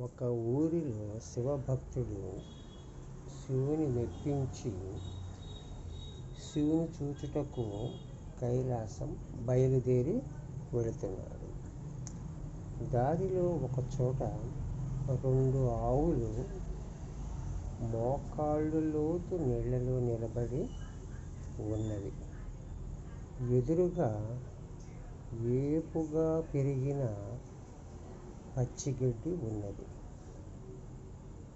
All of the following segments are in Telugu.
ఒక ఊరిలో శివభక్తుడు శివుని మెప్పించి శివుని చూచుటకు కైలాసం బయలుదేరి వెళుతున్నాడు దారిలో ఒకచోట రెండు ఆవులు మోకాళ్ళు లోతు నీళ్ళలో నిలబడి ఉన్నవి. ఎదురుగా ఏపుగా పెరిగిన పచ్చిగడ్డి ఉన్నది.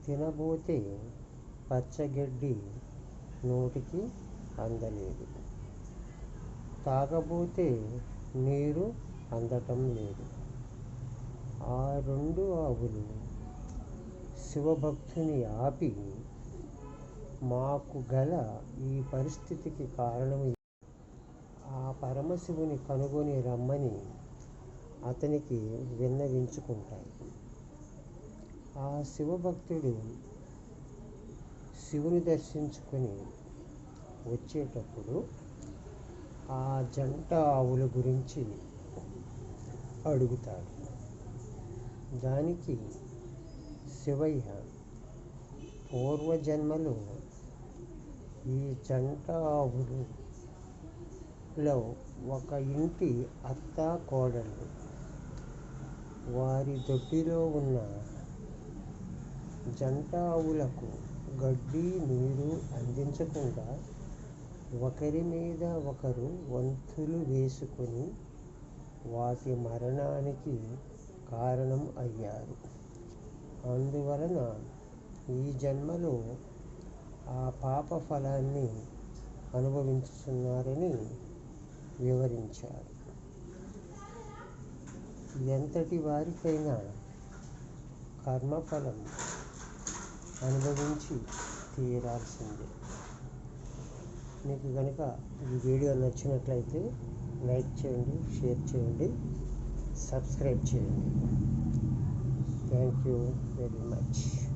తినబోతే పచ్చగడ్డి నోటికి అందలేదు. తాగబోతే నీరు అందటం లేదు. ఆ రెండు ఆవులు శివభక్తుని ఆపి మాకు గల ఈ పరిస్థితికి కారణం ఆ పరమశివుని కనుగొని రమ్మని అతనికి విన్నవించుకుంటాయి. ఆ శివభక్తుడు శివుని దర్శించుకొని వచ్చేటప్పుడు ఆ జంట ఆవుల గురించి అడుగుతాడు. దానికి శివయ్య పూర్వజన్మలో ఈ జంట ఆవులలో ఒక ఇంటి అత్త కోడళ్ళు వారి దొడ్డిలో ఉన్న జంట ఆవులకు గడ్డి నీరు అందించకుండా ఒకరి మీద ఒకరు వంతులు వేసుకొని వాటి మరణానికి కారణం అయ్యారు. అందువలన ఈ జన్మలో ఆ పాప ఫలాన్ని అనుభవించుతున్నారని వివరించారు. ఎంతటి వారికైనా కర్మఫలం అనుభవించి తీరాల్సిందే. మీకు కనుక ఈ వీడియో నచ్చినట్లయితే లైక్ చేయండి షేర్ చేయండి సబ్స్క్రైబ్ చేయండి. Thank you very much.